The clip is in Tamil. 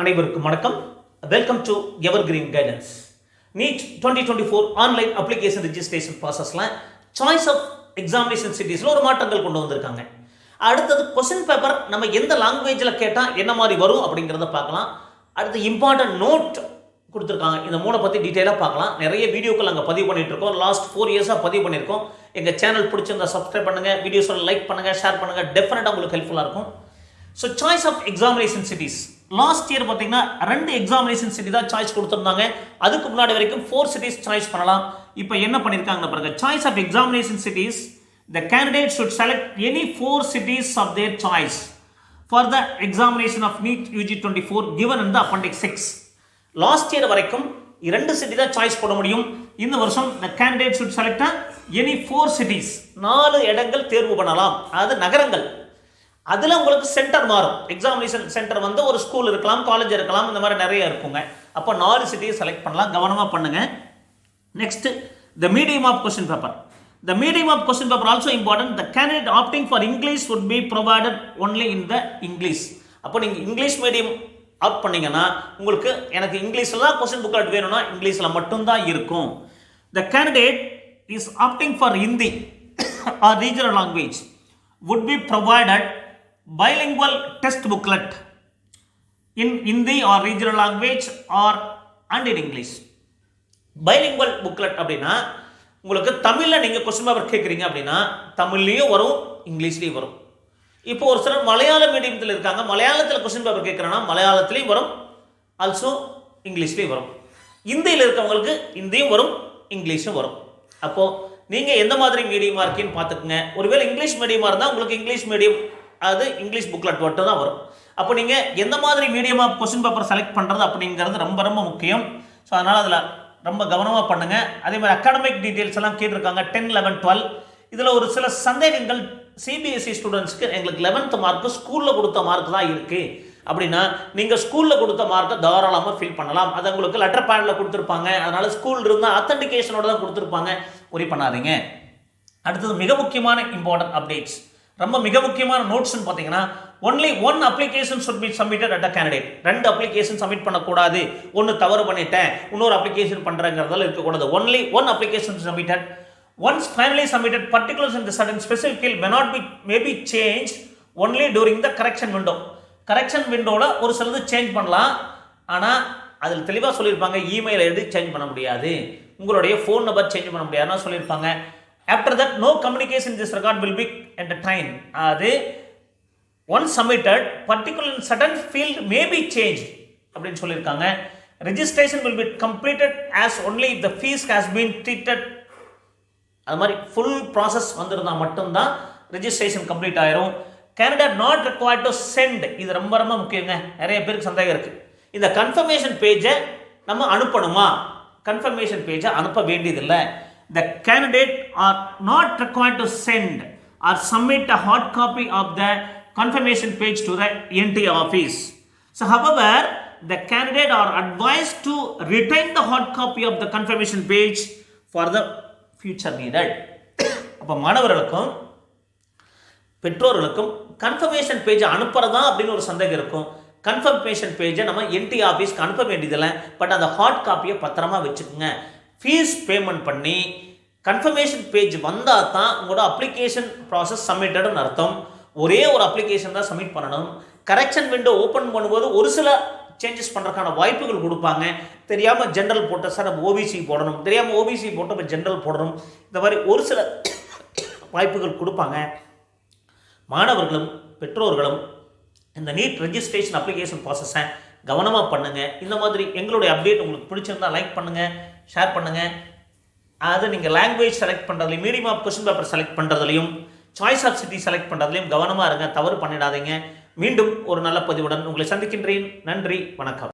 அனைவருக்கும் வணக்கம். Welcome to ever green guidance NEET twenty twenty four online application registration ப்ராசஸில் சாய்ஸ் ஆஃப் எக்ஸாமினேஷன் சிட்டிஸில் ஒரு மாற்றங்கள் கொண்டு வந்திருக்காங்க. அடுத்தது கொஸ்டின் பேப்பர் நம்ம எந்த லாங்குவேஜில் கேட்டால் என்ன மாதிரி வரும் அப்படிங்கிறத பார்க்கலாம். அடுத்து இம்பார்ட்டன்ட் நோட் கொடுத்துருக்காங்க. இந்த மூணை பற்றி டீட்டெயிலாக பார்க்கலாம். நிறைய வீடியோக்கள் அங்கே பதிவு பண்ணிகிட்ருக்கோம் லாஸ்ட் ஃபோர் இயர்ஸாக பதிவு பண்ணியிருக்கோம். எங்கள் சேனல் பிடிச்சிருந்தா சப்ஸ்கிரைப் பண்ணுங்கள் வீடியோஸில் லைக் பண்ணுங்கள் ஷேர் பண்ணுங்கள் டெஃபினட்டாக உங்களுக்கு ஹெல்ப்ஃபுல்லாக இருக்கும். So choice of examination cities last year பார்த்தீங்கன்னா ரெண்டு எக்ஸாமினேஷன் சிட்டி தான் சாய்ஸ் கொடுத்துருந்தாங்க. அதுக்கு முன்னாடி வரைக்கும் ஃபோர் சிட்டிஸ் சாய்ஸ் பண்ணலாம். இப்போ என்ன பண்ணியிருக்காங்க பாருங்க. Choice of examination cities the candidate should select any four cities of their choice for the examination of NEET UG twenty four given இந்த அப்பண்டிக் சிக்ஸ் லாஸ்ட் இயர் வரைக்கும் இரண்டு சிட்டி தான் சாய்ஸ் போட முடியும். இந்த வருஷம் the candidate should select any four cities நாலு இடங்கள் தேர்வு பண்ணலாம். அதாவது நகரங்கள். அதில் உங்களுக்கு சென்டர் மாறும். எக்ஸாமினேஷன் சென்டர் வந்து ஒரு ஸ்கூல் இருக்கலாம் காலேஜ் இருக்கலாம் இந்த மாதிரி நிறைய இருக்குங்க. அப்போ நாலு சிட்டியை செலக்ட் பண்ணலாம் கவனமாக பண்ணுங்க. Next the medium of question paper the medium of question paper also important the candidate opting for English would be provided only in the English அப்போ நீங்கள் இங்கிலீஷ் மீடியம் ஆப் பண்ணீங்கன்னா உங்களுக்கு எனக்கு இங்கிலீஷ்லாம் கொஸ்டின் புக் வேணும்னா இங்கிலீஷில் மட்டும்தான் இருக்கும். The candidate is opting for Hindi or regional language would be provided bilingual test booklet in Hindi or regional language or and in English. Bilingual booklet அப்படின்னா உங்களுக்கு தமிழில் நீங்கள் கொஸ்டின் பேப்பர் கேட்குறீங்க அப்படின்னா தமிழ்லேயும் வரும் இங்கிலீஷ்லேயும் வரும். இப்போ ஒரு சிலர் மலையாள மீடியத்தில் இருக்காங்க மலையாளத்தில் கொஸ்டின் பேப்பர் கேட்குறேன்னா மலையாளத்துலேயும் வரும் ஆல்சோ இங்கிலீஷ்லேயும் வரும். இந்தியில் இருக்கவங்களுக்கு இந்தியும் வரும் இங்கிலீஷும் வரும். அப்போது நீங்கள் எந்த மாதிரி மீடியமாக இருக்கீன்னு பார்த்துக்குங்க. ஒருவேளை இங்கிலீஷ் மீடியமாக இருந்தால் உங்களுக்கு இங்கிலீஷ் மீடியம் அது இங்கிலீஷ் புக்லெட் மட்டும் தான் வரும். அப்போ நீங்கள் எந்த மாதிரி மீடியமாக கொஸ்டின் பேப்பர் செலக்ட் பண்ணுறது அப்படிங்கிறது ரொம்ப ரொம்ப முக்கியம். ஸோ அதனால் அதில் ரொம்ப கவனமாக பண்ணுங்கள் அதே மாதிரி அகாடமிக் டீட்டெயில்ஸ் எல்லாம் கேட்டிருக்காங்க. டென் லெவன் டுவெல் இதில் ஒரு சில சந்தேகங்கள் சிபிஎஸ்சி ஸ்டூடெண்ட்ஸ்க்கு எங்களுக்கு லெவன்த் மார்க்கு ஸ்கூலில் கொடுத்த மார்க் தான் இருக்குது அப்படின்னா நீங்கள் ஸ்கூலில் கொடுத்த மார்க்கை தாராளமாக ஃபில் பண்ணலாம். அது உங்களுக்கு லெட்டர் பேடில் கொடுத்துருப்பாங்க. அதனால் ஸ்கூல் இருந்தால் அத்தன்டிகேஷனோட தான் கொடுத்துருப்பாங்க. ஒரி பண்ணாதீங்க. அடுத்தது மிக முக்கியமான இம்பார்ட்டன்ட் அப்டேட்ஸ் ரொம்ப மிக முக்கியமான நோட்ஸ்னு பார்த்தீங்கன்னா only one application should be submitted at a candidate. ரெண்டு அப்ளிகேஷன் சப்மிட் பண்ணக்கூடாது. ஒன்று தவறு பண்ணிட்டேன். இன்னொரு அப்ளிகேஷன் பண்ணுறங்கிறதால இருக்கக்கூடாது. Only one application submitted once finally submitted particulars in the certain specific not may not be may be changed only during the correction விண்டோவில் ஒரு சிலது சேஞ்ச் பண்ணலாம். ஆனால் அதில் தெளிவாக சொல்லியிருப்பாங்க இமெயில் ஐடி சேஞ்ச் பண்ண முடியாது. உங்களுடைய ஃபோன் நம்பர் சேஞ்ச் பண்ண முடியாதுன்னா சொல்லியிருப்பாங்க. After that no communication this record will be entertain அது one submitted particular certain field may be change அப்படின்னு சொல்லியிருக்காங்க. Registration will be completed as only the fees has been treated அது மாதிரி ஃபுல் ப்ராசஸ் வந்திருந்தால் மட்டும்தான் ரிஜிஸ்ட்ரேஷன் கம்ப்ளீட் ஆயிரும். Candidate not required to send இது ரொம்ப ரொம்ப முக்கியங்க. நிறைய பேருக்கு சந்தேகம் இருக்குது இந்த கன்ஃபர்மேஷன் பேஜை நம்ம அனுப்பணுமா? கன்ஃபர்மேஷன் பேஜை அனுப்ப வேண்டியதில்லை. The candidate are not required to send or submit a hard copy of the confirmation page to the NTA office so however the candidate are advised to retain the hard copy of the confirmation page for the future needed. அப்போ மாணவர்களுக்கும் பெற்றோர்களுக்கும் கன்ஃபர்மேஷன் பேஜை அனுப்புறதா அப்படின்னு ஒரு சந்தேகம் இருக்கும். கன்ஃபர்மேஷன் பேஜை நம்ம என்டி ஆஃபீஸ்க்கு அனுப்ப வேண்டியதில்லை. பட் அந்த ஹார்ட் காப்பியை பத்திரமா வச்சுக்கோங்க. ஃபீஸ் பேமெண்ட் பண்ணி கன்ஃபர்மேஷன் பேஜ் வந்தால் தான் உங்களோட அப்ளிகேஷன் ப்ராசஸ் சப்மிட்டட்னு அர்த்தம். ஒரே ஒரு அப்ளிகேஷன் தான் சப்மிட் பண்ணணும். கரெக்ஷன் விண்டோ ஓப்பன் பண்ணும்போது ஒரு சில சேஞ்சஸ் பண்ணுறதுக்கான வாய்ப்புகள் கொடுப்பாங்க. தெரியாமல் ஜென்ரல் போட்ட சார் நம்ம ஓபிசி போடணும். தெரியாமல் ஓபிசி போட்டு நம்ம ஜென்ரல் போடணும். இந்த மாதிரி ஒரு சில வாய்ப்புகள் கொடுப்பாங்க. மாணவர்களும் பெற்றோர்களும் இந்த நீட் ரெஜிஸ்ட்ரேஷன் அப்ளிகேஷன் ப்ராசஸை கவனமாக பண்ணுங்கள் இந்த மாதிரி எங்களுடைய அப்டேட் உங்களுக்கு பிடிச்சிருந்தா லைக் பண்ணுங்கள் ஷேர் பண்ணுங்கள் அது நீங்கள் language select பண்ணுறதுலையும் medium of question paper select பண்ணுறதுலையும் choice of city select பண்ணுறதுலையும் கவனமாக இருங்க தவறு பண்ணிடாதீங்க. மீண்டும் ஒரு நல்ல பதிவுடன் உங்களை சந்திக்கின்றேன். நன்றி வணக்கம்.